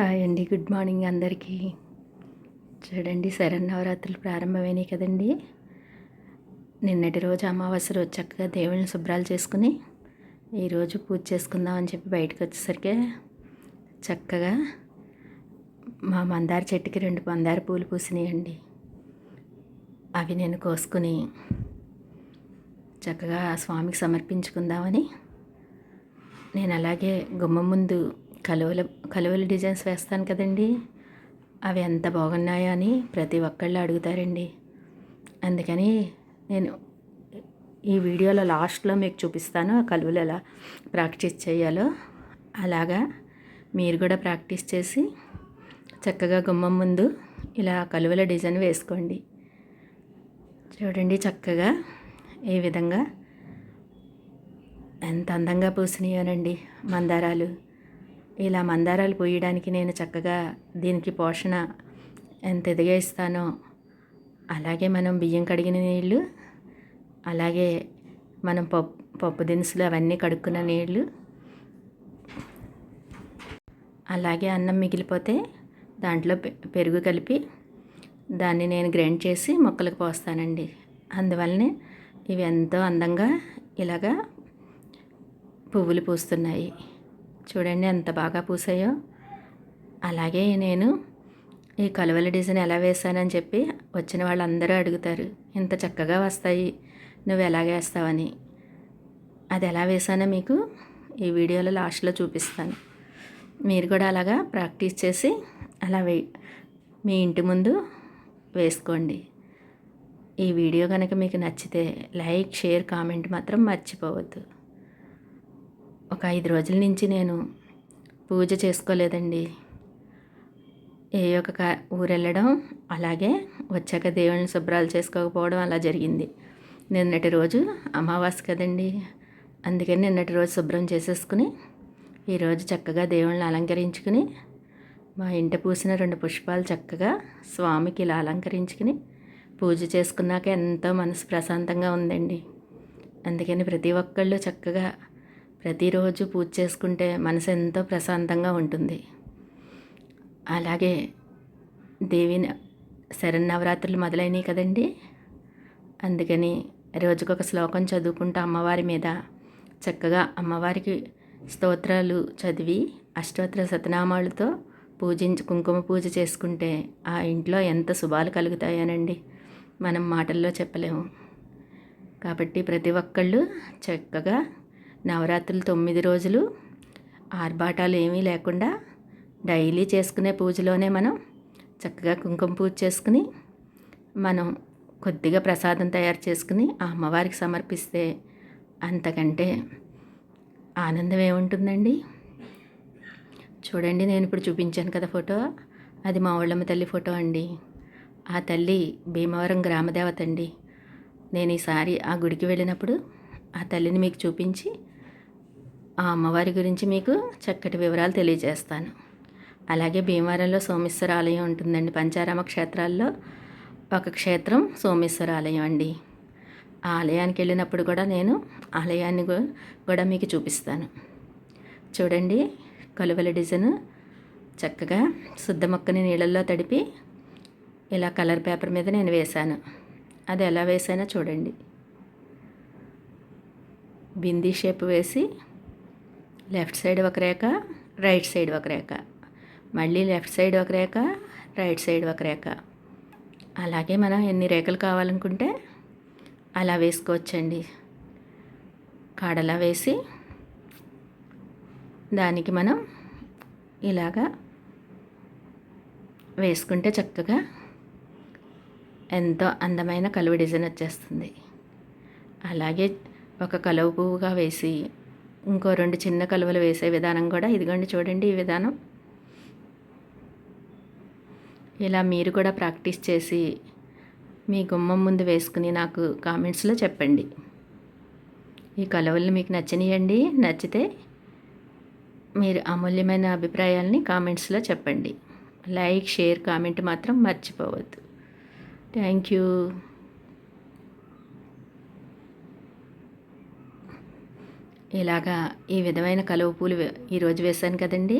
Hi అండి good morning అందరికీ. చూడండి శరన్నవరాత్రులు ప్రారంభమైనాయి కదండి. నిన్నటి రోజు అమావాస్య రోజు చక్కగా దేవుళ్ళని శుభ్రాలు చేసుకుని ఈరోజు పూజ చేసుకుందామని చెప్పి బయటకు వచ్చేసరికి చక్కగా మా మందార చెట్టుకి రెండు మందార పూలు పూసినాయండి. అవి నేను కోసుకుని చక్కగా స్వామికి సమర్పించుకుందామని నేను అలాగే గుమ్మ ముందు కలువల కలువల డిజైన్స్ వేస్తాను కదండి. అవి ఎంత బాగున్నాయో అని ప్రతి ఒక్కళ్ళు అడుగుతారండి. అందుకని నేను ఈ వీడియోలో లాస్ట్లో మీకు చూపిస్తాను ఆ కలువలు ఎలా ప్రాక్టీస్ చేయాలో. అలాగా మీరు కూడా ప్రాక్టీస్ చేసి చక్కగా గుమ్మం ముందు ఇలా కలువల డిజైన్ వేసుకోండి. చూడండి చక్కగా ఈ విధంగా ఎంత అందంగా పూసినాయోనండి మందారాలు. ఇలా మందారాలు పోయడానికి నేను చక్కగా దీనికి పోషణ ఎంత ఎదిగా ఇస్తానో అలాగే మనం బియ్యం కడిగిన నీళ్ళు అలాగే మనం పప్పు పప్పు దినుసులు అవన్నీ కడుక్కున్న నీళ్ళు అలాగే అన్నం మిగిలిపోతే దాంట్లో పెరుగు కలిపి దాన్ని నేను గ్రైండ్ చేసి మొక్కలకు పోస్తానండి. అందువల్లనే ఇవి ఎంతో అందంగా ఇలాగా పువ్వులు పూస్తున్నాయి. చూడండి ఎంత బాగా పూసాయో. అలాగే నేను ఈ కలువల డిజైన్ ఎలా వేసానని చెప్పి వచ్చిన వాళ్ళందరూ అడుగుతారు ఇంత చక్కగా వస్తాయి నువ్వు ఎలా వేస్తావని. అది ఎలా వేసానో మీకు ఈ వీడియోలో లాస్ట్లో చూపిస్తాను. మీరు కూడా అలాగా ప్రాక్టీస్ చేసి అలా వే మీ ఇంటి ముందు వేసుకోండి. ఈ వీడియో కనుక మీకు నచ్చితే లైక్ షేర్ కామెంట్ మాత్రం మర్చిపోవద్దు. ఒక ఐదు రోజుల నుంచి నేను పూజ చేసుకోలేదండి. ఏ ఒక ఊరు వెళ్ళడం అలాగే వచ్చాక దేవుని శుభ్రాలు చేసుకోకపోవడం అలా జరిగింది. నిన్నటి రోజు అమావాస్య కదండి. అందుకని నిన్నటి రోజు శుభ్రం చేసేసుకుని ఈరోజు చక్కగా దేవుళ్ళని అలంకరించుకుని మా ఇంట పూసిన రెండు పుష్పాలు చక్కగా స్వామికి ఇలా అలంకరించుకుని పూజ చేసుకున్నాక ఎంతో మనసు ప్రశాంతంగా ఉందండి. అందుకని ప్రతి ఒక్కళ్ళు చక్కగా ప్రతిరోజు పూజ చేసుకుంటే మనసు ఎంతో ప్రశాంతంగా ఉంటుంది. అలాగే దేవిని శరన్నవరాత్రులు మొదలైనవి కదండి. అందుకని రోజుకొక శ్లోకం చదువుకుంటూ అమ్మవారి మీద చక్కగా అమ్మవారికి స్తోత్రాలు చదివి అష్టోత్తర శతనామాలతో పూజించి కుంకుమ పూజ చేసుకుంటే ఆ ఇంట్లో ఎంత శుభాలు కలుగుతాయనండి. మనం మాటల్లో చెప్పలేము. కాబట్టి ప్రతి ఒక్కళ్ళు చక్కగా నవరాత్రులు తొమ్మిది రోజులు. ఆర్భాటాలు ఏమీ లేకుండా డైలీ చేసుకునే పూజలోనే మనం చక్కగా కుంకుమ పూజ చేసుకుని మనం కొద్దిగా ప్రసాదం తయారు చేసుకుని ఆ అమ్మవారికి సమర్పిస్తే అంతకంటే ఆనందం ఏముంటుందండి? చూడండి నేను ఇప్పుడు చూపించాను కదా ఫోటో. అది మా ఊళ్ళమ్మ తల్లి ఫోటో అండి. ఆ తల్లి భీమవరం గ్రామదేవత అండి. నేను ఈసారి ఆ గుడికి వెళ్ళినప్పుడు ఆ తల్లిని మీకు చూపించి ఆ అమ్మవారి గురించి మీకు చక్కటి వివరాలు తెలియజేస్తాను. అలాగే భీమవరంలో సోమేశ్వర ఆలయం ఉంటుందండి. పంచారామ క్షేత్రాల్లో ఒక క్షేత్రం సోమేశ్వర ఆలయం అండి. ఆ ఆలయానికి వెళ్ళినప్పుడు కూడా నేను ఆలయాన్ని కూడా మీకు చూపిస్తాను. చూడండి కలువల డిజైన్ చక్కగా శుద్ధ మొక్కని నీళ్ళల్లో తడిపి ఇలా కలర్ పేపర్ మీద నేను వేశాను. అది ఎలా వేసానో చూడండి. బిందీ షేప్ వేసి లెఫ్ట్ సైడ్ ఒక రేఖ రైట్ సైడ్ ఒక రేఖ. మళ్ళీ లెఫ్ట్ సైడ్ ఒక రేఖ రైట్ సైడ్ ఒక రేఖ. అలాగే మనం ఎన్ని రేఖలు కావాలనుకుంటే అలా వేసుకోవచ్చండి. కాడలా వేసి దానికి మనం ఇలాగా వేసుకుంటే చక్కగా ఎంతో అందమైన కలువ డిజైన్ వచ్చేస్తుంది. అలాగే ఒక కలువ పువ్వుగా వేసి ఇంకో రెండు చిన్న కలువలు వేసే విధానం కూడా ఇదిగోండి చూడండి ఈ విధానం. ఇలా మీరు కూడా ప్రాక్టీస్ చేసి మీ గుమ్మం ముందు వేసుకుని నాకు కామెంట్స్లో చెప్పండి. ఈ కలవలు మీకు నచ్చినాయండి నచ్చితే మీరు అమూల్యమైన అభిప్రాయాలని కామెంట్స్లో చెప్పండి. లైక్ షేర్ కామెంట్ మాత్రం మర్చిపోవద్దు. Thank you. ఇలాగా ఈ విధమైన కలువ పూలు ఈరోజు వేశాను కదండి.